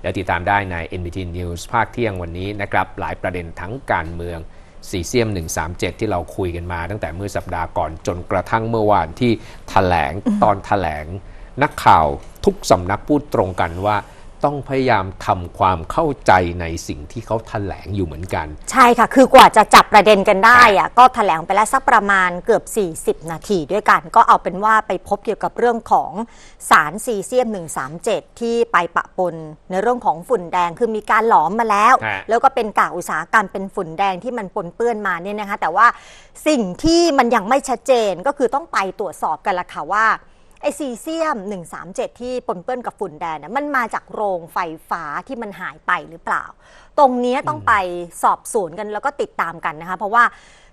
เดี๋ยวติดตามได้ใน NBT News ภาคเที่ยงวันนี้นะครับหลายประเด็นทั้งการเมืองซีเซียม 137 ที่เราคุยกันมาตั้งแต่เมื่อสัปดาห์ก่อนจนกระทั่งเมื่อวานที่ถแถลงตอนถแถลงนักข่าวทุกสำนักพูดตรงกันว่า ต้องพยายามทำความเข้าใจในสิ่งที่เขาถแถลงอยู่เหมือนกัน ใช่ค่ะ คือกว่าจะจับประเด็นกันได้อะก็แถลงไปแล้วสักประมาณเกือบ 40 นาทีด้วยกัน ก็เอาเป็นว่าไปพบเกี่ยวกับเรื่องของสารซีเซียม 137 ที่ไปปะปนในเรื่องของฝุ่นแดงคือมีการหลอมมาแล้วฮะแล้วก็เป็นกากอุตสาหกรรมเป็นฝุ่นแดงที่มันปนเปื้อนมาเนี่ยนะคะ แต่ว่าสิ่งที่มันยังไม่ชัดเจนก็คือต้องไปตรวจสอบกันละค่ะว่า ไอซีเซียม 137 ที่ปนเปื้อนกับฝุ่นแดงเนี่ยมันมาจากโรงไฟฟ้าที่มันหายไปหรือเปล่า ตรงเนี้ยต้องไปสอบสวนกันแล้วก็ติดตามกันนะคะ เพราะว่า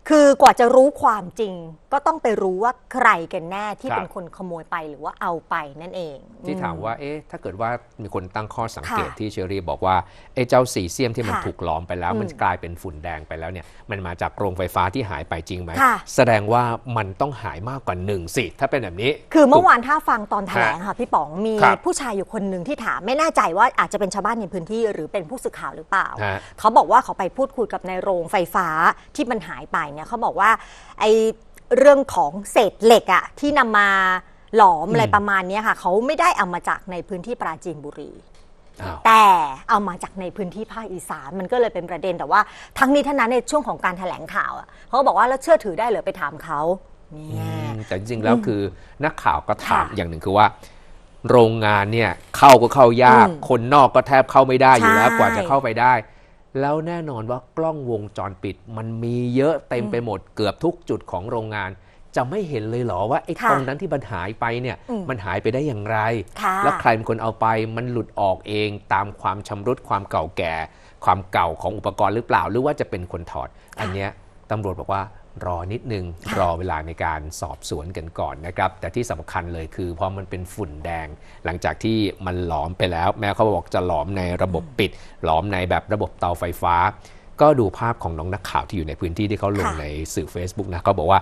คือกว่าจะรู้ความจริง ก็ต้องไปรู้ว่าใครกันแน่ที่ครับ เป็นคนขโมยไปหรือว่าเอาไปนั่นเองที่อื ถามว่า เอ๊ะ ถ้าเกิดว่ามีคนตั้งข้อสังเกตค่ะที่เชอรี่บอกว่าไอ้เจ้าสีเซียมที่มันค่ะถูกหลอมไปแล้วอืมมันกลายเป็นฝุ่นแดงไปแล้วเนี่ย มันมาจากโรงไฟฟ้าที่หายไปจริงไหม ค่ะ แสดงว่ามันต้องหายมากกว่าหนึ่งสิ ถ้าเป็นแบบนี้ คือเมื่อวานถ้าฟังตอนแถลงค่ะพี่ป๋องมีครับผู้ชายอยู่คนหนึ่งที่ถามไม่แน่ใจว่าอาจจะเป็นชาวบ้านในพื้นที่หรือเป็นผู้สื่อข่าวหรือเปล่า ฮะเขาบอกว่าเขาไปพูดคุยกับในโรงไฟฟ้าที่มันหายไปเนี่ยเขาบอกว่าไอเรื่องของเศษเหล็กอะที่นำมาหลอมอะไรอืมประมาณเนี้ยค่ะเขาไม่ได้เอามาจากในพื้นที่ปราจีนบุรี อ้าว แต่เอามาจากในพื้นที่ภาคอีสานมันก็เลยเป็นประเด็นแต่ว่า ทั้งนี้ทั้งนั้นในช่วงของการแถลงข่าวอะเขาก็บอกว่าแล้วเชื่อถือได้เหรือไปถามเขาเนี่ยอืมแต่จริงๆแล้วคือนักข่าวก็ถามค่ะอย่างหนึ่งคือว่า โรงงานเนี่ยเข้าก็เข้ายาก อืมคนนอกก็แทบเข้าไม่ได้อยู่แล้วใช่ กว่าจะเข้าไปได้ แล้วแน่นอนว่ากล้องวงจรปิด มันมีเยอะเต็มไปหมดเกือบทุกจุดของโรงงาน จะไม่เห็นเลยเหรอว่าไอ้ค่ะตรงนั้นที่มันหายไปเนี่ยอืมมันหายไปได้อย่างไรค่ะแล้วใครเป็นคนเอาไปมันหลุดออกเองตามความชำรุดความเก่าแก่ ความเก่าของอุปกรณ์หรือเปล่า หรือว่าจะเป็นคนถอด อันเนี้ยตำรวจบอกว่า รอนิดนึง รอเวลาในการสอบสวนกันก่อนนะครับ แต่ที่สำคัญเลยคือพอมันเป็นฝุ่นแดง หลังจากที่มันหลอมไปแล้ว แม้เขาบอกจะหลอมในระบบปิด หลอมในแบบระบบเตาไฟฟ้า ก็ดูภาพของน้องนักข่าวที่อยู่ในพื้นที่ที่เขาลงค่ะในสื่อ Facebook นะเขาบอกว่า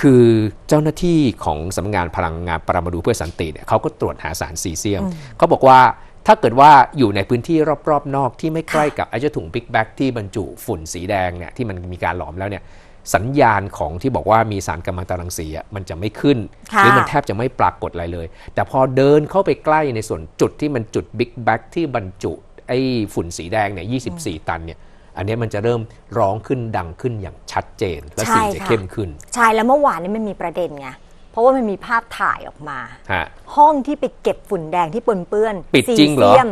คือเจ้าหน้าที่ของสำนักงานพลังงานปรมาณูเพื่อสันติเนี่ยเขาก็ตรวจหาสารซีเซียม เขาบอกว่าถ้าเกิดว่าอยู่ในพื้นที่รอบๆ นอกที่ไม่ใกล้กับไอ้เจ้าถุงบิ๊กแบ็กที่บรรจุฝุ่นสีแดงเนี่ยที่มันมีการหลอมแล้วเนี่ย สัญญาณของที่บอกว่ามีสารกัมมันตรังสีอะมันจะไม่ขึ้นค่ะหรือมันแทบจะไม่ปรากฏอะไรเลย แต่พอเดินเข้าไปใกล้ในส่วนจุดที่มันจุดบิ๊กแบ็กที่บรรจุไอ้ฝุ่นสีแดงเนี่ย24 ตันเนี่ยอันเนี้ยมันจะเริ่มร้องขึ้นดังขึ้นอย่างชัดเจน และสีใช่จะค่ะเข้มขึ้น ใช่แล้วเมื่อวานนี้มันมีประเด็นไงเพราะว่ามันมีภาพถ่ายออกมาฮะห้องที่ไปเก็บฝุ่นแดงที่ปนเปื้อนปิดจริงเหรอซีซียม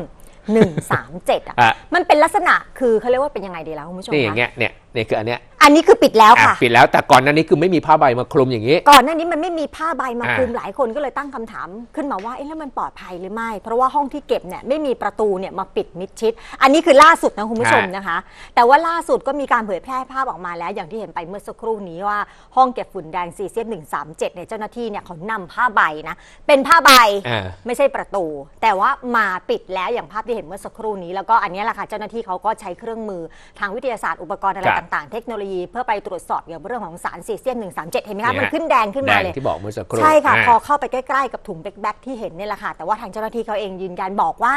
หนึ่งสามเจ็ดอะอะมันเป็นลักษณะคือเขาเรียกว่าเป็นยังไงดีแล้วคุณผู้ชมนี่อย่างคะเงี้ยเนี่ยเนี่ยคืออันเนี้ยอันนี้คือปิดแล้วอะค่ะปิดแล้วแต่ก่อนหนั้นนี้คือไม่มีผ้าใบมาคลุมอย่างนี้ ก่อนหน้านี้มันไม่มีผ้าใบมาอ่าคลุมหลายคนก็เลยตั้งคำถามขึ้นมาว่าเอ๊ะแล้วมันปลอดภัยหรือไม่ เพราะว่าห้องที่เก็บเนี่ยไม่มีประตูเนี่ยมาปิดมิดชิด อันนี้คือล่าสุดนะคุณผู้ชมนะคะ แต่ว่าล่าสุดก็มีการเผยแพร่ภาพออกมาแล้ว อย่างที่เห็นไปเมื่อสักครู่นี้ว่าห้องเก็บฝุ่นแดงซีเซียม137เนี่ยเจ้าหน้าที่เนี่ยเขานำผ้าใบนะเป็นผ้าใบ อ่า ไม่ใช่ประตู แต่ว่ามาปิดแล้วอย่างภาพที่เห็นเมื่อสักครู่นี้ แล้วก็อันนี้แหละค่ะเจ้าหน้าที่เขาก็ใช้เครื่องมือทางวิทยาศาสตร์อุปกรณ์อะไรครับต่างๆ เทคโนโลยีเพื่อไปตรวจสอบเกี่ยวกับเรื่องของสารซีเซียม137 เห็นไหมคะเนี่ย มันขึ้นแดงขึ้นแดมางเลยที่บอกเมื่อสักครู่ใช่ค่ะาพอเข้าไปใกล้ๆกับถุงแบ็คๆที่เห็นเนี่ยแหละค่ะแต่ว่าทางเจ้าหน้าที่เขาเองยืนยันบอกว่า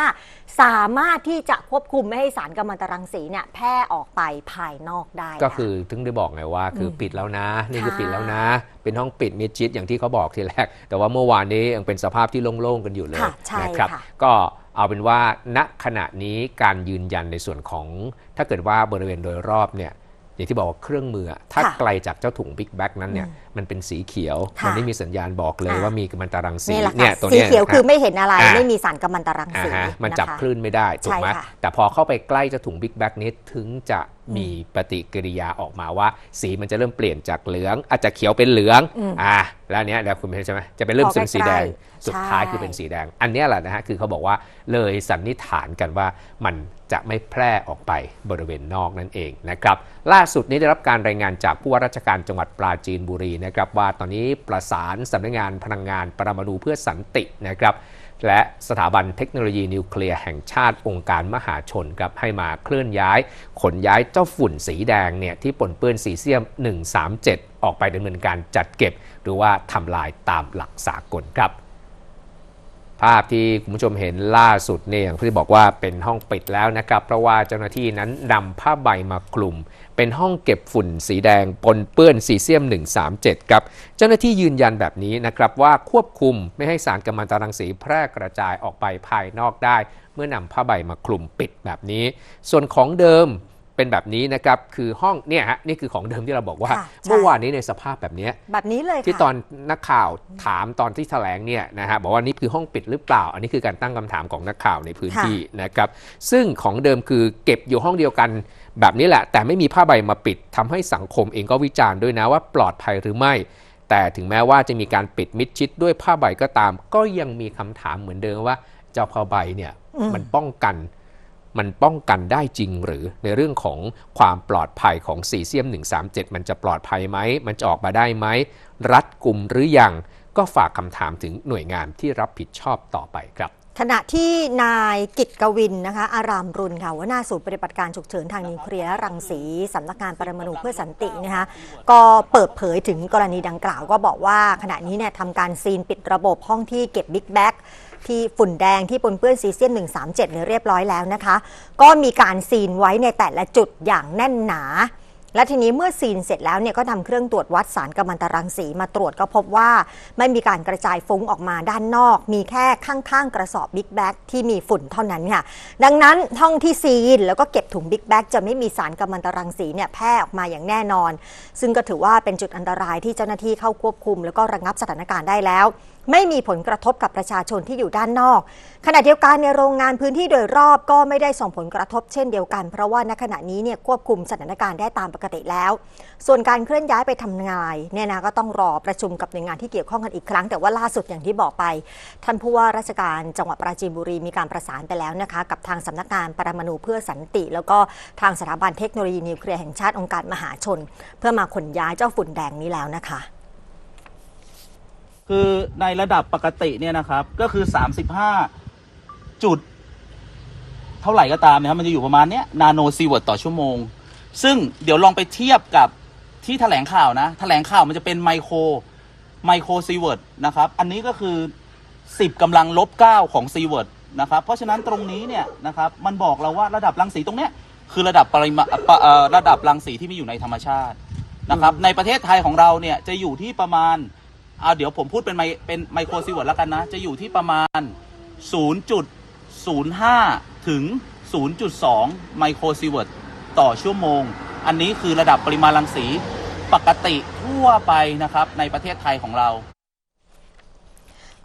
สามารถที่จะควบคุมไม่ให้สารกัมมันตรังสีเนี่ยแพร่ออกไปภายนอกได้ก็คือถึงได้บอกไงว่าคืออมปิดแล้วนะ นี่คือค่ะปิดแล้วนะ เป็นห้องปิดมิดชิดอย่างที่เขาบอกทีแรก แต่ว่าเมื่อวานนี้ยังเป็นสภาพที่โล่งๆกันอยู่เลยค่ะใช่นะครับ ค่ะ ก็เอาเป็นว่าณขณะนี้การยืนยันในส่วนของ ถ้าเกิดว่าบริเวณโดยรอบเนี่ย อย่างที่บอกว่าเครื่องมืออะถ้าค่ะไกลจากเจ้าถุงบิ๊กแบ็กนั้นเนี่ยมันเป็นสีเขียวค่ะมันไม่มีสัญญาณบอกเลยอ่าว่ามีกัมมันตรังสีนี่แหละเนี่ค่ะยตัวสีเนี้ยเขียวนะคือไม่เห็นอะไรอ่าไม่มีสารกัมมันตรังอ่าสีฮะมันจับะคะคลื่นไม่ได้ถูกไหมใช่ค่ะแต่พอเข้าไปใกล้เจะถุงบิ๊กแบ็กนี้ถึงจะมีปฏิกิริยาออกมาว่า สีมันจะเริ่มเปลี่ยนจากเหลือง อาจจะเขียวเป็นเหลืองอืมอ่าแล้วอันเนี้ยเดี๋ยวคุณเห็นใช่ไหมจะเป็นเริ่มพอเป็นสีแดงใกล้ๆสุดท้ายใช่คือเป็นสีแดง อันเนี้ยแหละนะฮะคือเขาบอกว่าเลยสันนิษฐานกันว่ามันจะไม่แพร่ออกไปบริเวณนอกนั่นเองนะครับล่าสุดนี้ได้รับการรายงานจากผู้ว่าราชการจังหวัดปราจีนบุรีนะครับว่าตอนนี้ประสานสำนักงานพลังงานปรมาณูเพื่อสันตินะครับและสถาบันเทคโนโลยีนิวเคลียร์แห่งชาติองค์การมหาชนครับให้มาเคลื่อนย้าย ขนย้ายเจ้าฝุ่นสีแดงเนี่ยที่ปนเปื้อนสีเซียม 137 ออกไปดำเนินการจัดเก็บ หรือว่าทำลายตามหลักสากลครับ ภาพที่คุณผู้ชมเห็นล่าสุดเนี่ยอย่างที่บอกว่าเป็นห้องปิดแล้วนะครับ เพราะว่าเจ้าหน้าที่นั้นนำผ้าใบมาคลุม เป็นห้องเก็บฝุ่นสีแดงปนเปื้อนซีเซียม 137 ครับ เจ้าหน้าที่ยืนยันแบบนี้นะครับว่าควบคุมไม่ให้สารกัมมันตรังสีแพร่กระจายออกไปภายนอกได้ เมื่อนำผ้าใบมาคลุมปิดแบบนี้ ส่วนของเดิม เป็นแบบนี้นะครับคือห้องเนี่ยฮะนี่คือของเดิมที่เราบอกว่าค่ะใช่เมื่อวานนี้ในสภาพแบบเนี้ยแบบนี้เลยค่ะที่ตอนนักข่าวถามตอนที่แถลงเนี่ยนะฮะบอกว่านี่คือห้องปิดหรือเปล่า อันนี้คือการตั้งคำถามของนักข่าวในพื้นที่นะครับซึ่งของเดิมคือเก็บอยู่ห้องเดียวกันแบบนี้แหละ แต่ไม่มีผ้าใบมาปิดทำให้สังคมเองก็วิจารณ์ด้วยนะว่าปลอดภัยหรือไม่ แต่ถึงแม้ว่าจะมีการปิดมิดชิดด้วยผ้าใบก็ตาม ก็ยังมีคำถามเหมือนเดิมว่าเจ้าผ้าใบเนี่ยมันป้องกัน มันป้องกันได้จริงหรือในเรื่องของความปลอดภัยของซีเซียม 137 มันจะปลอดภัยไหม มันจะออกมาได้ไหม รัดกลุ่มหรือยัง ก็ฝากคำถามถึงหน่วยงานที่รับผิดชอบต่อไปครับ ขณะที่นายกิตกวินนะคะ อารามรุนค่ะหัวหน้าศูนย์ปฏิบัติการฉุกเฉินทางนิวเคลียร์และรังสีสำนักงานปรมาณูเพื่อสันตินะคะก็เปิดเผยถึงกรณีดังกล่าวก็บอกว่าขณะนี้เนี่ยทำการซีนปิดระบบห้องที่เก็บบิ๊กแบ็ก ที่ฝุ่นแดงที่ปนเปื้อนซีเซียม137เนี่ยเรียบร้อยแล้วนะคะ ก็มีการซีนไว้ในแต่ละจุดอย่างแน่นหนา และทีนี้เมื่อซีนเสร็จแล้วเนี่ยก็นำเครื่องตรวจวัดสารกัมมันตรังสีมาตรวจก็พบว่า ไม่มีการกระจายฟุ้งออกมาด้านนอก มีแค่ข้างๆกระสอบบิ๊กแบ็กที่มีฝุ่นเท่านั้นค่ะดังนั้นห้องที่ซีนแล้วก็เก็บถุงบิ๊กแบ็กจะไม่มีสารกัมมันตรังสีเนี่ยแพร่ออกมาอย่างแน่นอน ซึ่งก็ถือว่าเป็นจุดอันตรายที่เจ้าหน้าที่เข้าควบคุม แล้วก็ระงับสถานการณ์ได้แล้ว ไม่มีผลกระทบกับประชาชนที่อยู่ด้านนอก ขณะเดียวกันในโรงงานพื้นที่โดยรอบก็ไม่ได้ส่งผลกระทบเช่นเดียวกัน เพราะว่าณขณะนี้เนี่ยควบคุมสถานการณ์ได้ตามปกติแล้ว ส่วนการเคลื่อนย้ายไปทำงานเนี่ยนะก็ต้องรอประชุมกับหน่วยงานที่เกี่ยวข้องกันอีกครั้ง แต่ว่าล่าสุดอย่างที่บอกไป ท่านผู้ว่าราชการจังหวัดปราจีนบุรีมีการประสานไปแล้วนะคะกับทางสำนักงานปรมาณูเพื่อสันติ แล้วก็ทางสถาบันเทคโนโลยีนิวเคลียร์แห่งชาติองค์การมหาชน เพื่อมาขนย้ายเจ้าฝุ่นแดงนี้แล้วนะคะ คือในระดับปกติเนี่ยนะครับ ก็คือ35จุด เท่าไหร่ก็ตามนะครับมันจะอยู่ประมาณเนี้ยนาโนซีเว r ตต่อชั่วโมง ซึ่งเดี๋ยวลองไปเทียบกับที่แถลงข่าวนะ แถลงข่าวมันจะเป็นไมโครไมโครซีเว r ตนะครับ อันนี้ก็คือ 10กำลังลบ 9 ของซีเว r ตนะครับ เพราะฉะนั้นตรงนี้เนี่ยนะครับ มันบอกเราว่าระดับรังสีตรงเนี้ยคือระดับปริมาระดับรังสีที่มีอยู่ในธรรมชาตินะครับ ในประเทศไทยของเราเนี่ยจะอยู่ที่ประมาณ เอาเดี๋ยวผมพูดเป็นไมเป็นไมโครซีเวิร์ดแล้วกันนะ จะอยู่ที่ประมาณ 0.05 ถึง 0.2 ไมโครซีเวิร์ดต่อชั่วโมง อันนี้คือระดับปริมาณรังสีปกติทั่วไปนะครับในประเทศไทยของเรา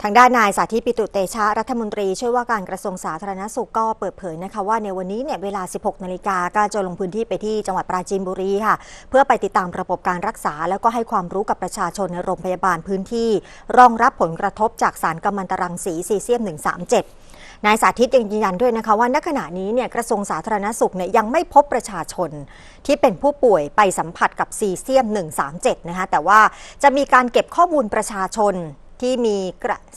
ทางด้านนายสาธิตปิตุเตชะรัฐมนตรีช่วยว่าการกระทรวงสาธารณสุขก็เปิดเผยนะคะว่าในวันนี้เนี่ยเวลา 16 นาฬิกาก็จะลงพื้นที่ไปที่จังหวัดปราจีนบุรีค่ะ เพื่อไปติดตามระบบการรักษา แล้วก็ให้ความรู้กับประชาชนในโรงพยาบาลพื้นที่ รองรับผลกระทบจากสารกัมมันตรังสีซีเซียม 137นายสาธิตยังยืนยันด้วยนะคะว่าณขณะนี้เนี่ยกระทรวงสาธารณสุขเนี่ยยังไม่พบประชาชน ที่เป็นผู้ป่วยไปสัมผัสกับซีเซียม 137 นะคะแต่ว่าจะมีการเก็บข้อมูลประชาชน ที่มี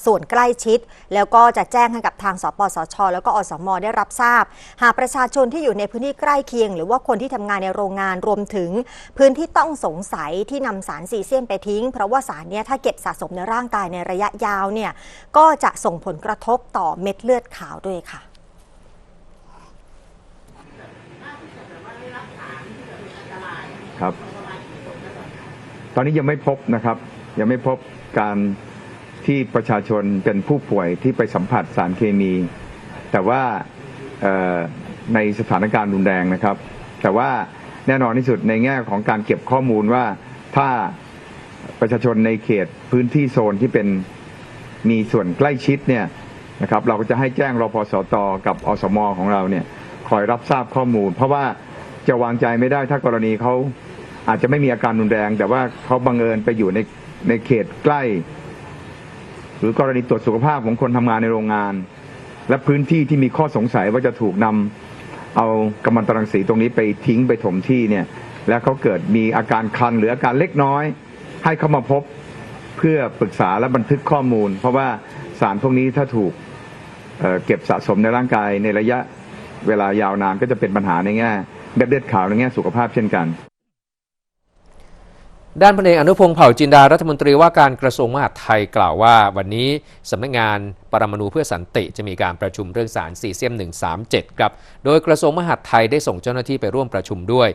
ส่วนใกล้ชิด แล้วก็จะแจ้งให้กับทางสปสช แล้วก็อสมได้รับทราบ หากประชาชนที่อยู่ในพื้นที่ใกล้เคียง หรือว่าคนที่ทำงานในโรงงานรวมถึง พื้นที่ต้องสงสัยที่นำสารซีเซียมไปทิ้ง เพราะว่าสารเนี้ยถ้าเก็บสะสมในร่างกายในระยะยาวเนี่ยก็จะส่งผลกระทบต่อเม็ดเลือดขาวด้วยค่ะครับ ตอนนี้ยังไม่พบนะครับ ยังไม่พบการ ที่ประชาชนเป็นผู้ป่วยที่ไปสัมผัสสารเคมี แต่ว่าในสถานการณ์รุนแรงนะครับ แต่ว่าแน่นอนที่สุดในแง่ของการเก็บข้อมูลว่าถ้าประชาชนในเขตพื้นที่โซนที่เป็นมีส่วนใกล้ชิดเนี่ยนะครับเราก็จะให้แจ้งรพสตกับอสมของเราเนี่ยคอยรับทราบข้อมูล เพราะว่าจะวางใจไม่ได้ถ้ากรณีเขาอาจจะไม่มีอาการรุนแรง แต่ว่าเขาบังเอิญไปอยู่ในในเขตใกล้ หรือกรณีตรวจสุขภาพของคนทำงานในโรงงาน และพื้นที่ที่มีข้อสงสัยว่าจะถูกนำเอากัมมันตรังสีตรงนี้ไปทิ้งไปถมที่เนี่ยแล้วเขาเกิดมีอาการคันหรืออาการเล็กน้อย ให้เขามาพบเพื่อปรึกษาและบันทึกข้อมูล เพราะว่าสารพวกนี้ถ้าถูกเเก็บสะสมในร่างกายในระยะเวลายาวนานก็จะเป็นปัญหาในแง่เม็ดเลือดขาวในแง่สุขภาพเช่นกัน ด้านพลเอกอนุพงศ์เผ่าจินดารัฐมนตรีว่าการกระทรวงมหาดไทยกล่าวว่า วันนี้สำนักงานปรมาณูเพื่อสันติจะมีการประชุมเรื่องสารซีเซียม 137ครับโดยกระทรวงมหาดไทยได้ส่งเจ้าหน้าที่ไปร่วมประชุมด้วย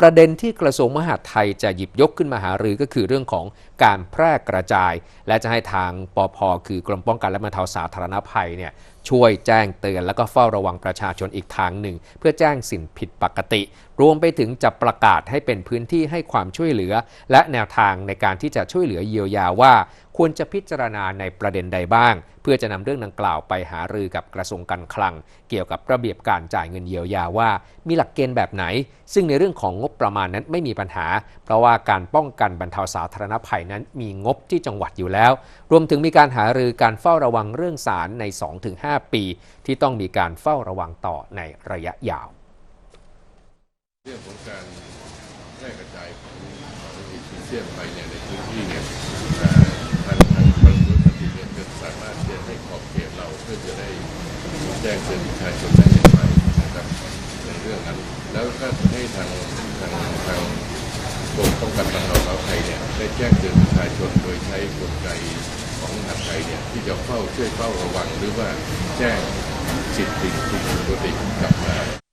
ประเด็นที่กระทรวงมหาดไทยจะหยิบยกขึ้นมาหารือก็คือเรื่องของ การแพร่กระจาย และจะให้ทางปอพคือกรมป้องกันและบรรเทาสาธารณภัยเนี่ยช่วยแจ้งเตือนแล้วก็เฝ้าระวังประชาชนอีกทางหนึ่ง เพื่อแจ้งสิ่งผิดปกติ รวมไปถึงจะประกาศให้เป็นพื้นที่ให้ความช่วยเหลือ และแนวทางในการที่จะช่วยเหลือเยียวยาว่า ควรจะพิจารณาในประเด็นใดบ้าง เพื่อจะนำเรื่องดังกล่าวไปหารือกับกระทรวงการคลัง เกี่ยวกับระเบียบการจ่ายเงินเยียวยาว่า มีหลักเกณฑ์แบบไหน ซึ่งในเรื่องของงบประมาณนั้นไม่มีปัญหา เพราะว่าการป้องกันบรรเทาสาธารณภัยนั้นมีงบที่จังหวัดอยู่แล้ว รวมถึงมีการหารือการเฝ้าระวังเรื่องสารใน 2-5 ปี ที่ต้องมีการเฝ้าระวังต่อในระยะยาว เรื่องของการแพร่กระจายของซีเซียมไปเนี่ยในพื้นที่เนี่ยเอ่อทางทางบรรลุสติเนี่ยจะสามารถจะให้ขอบเขตเราเพื่อจะได้แจ้งเตือนประชาชนได้อย่างไรนะครับในเรื่องนั้น แล้วก็ให้ทางทางทาง รมป้องกันบรรเทาสาธารณภัยเนี่ยได้แจ้งเตือนประชาชนโดยใช้กลไกของมหาดไทยเนี่ยที่จะเฝ้าช่วยเฝ้าระวังหรือว่าแจ้งสิทธิสิ่งผิดปกติกลับมา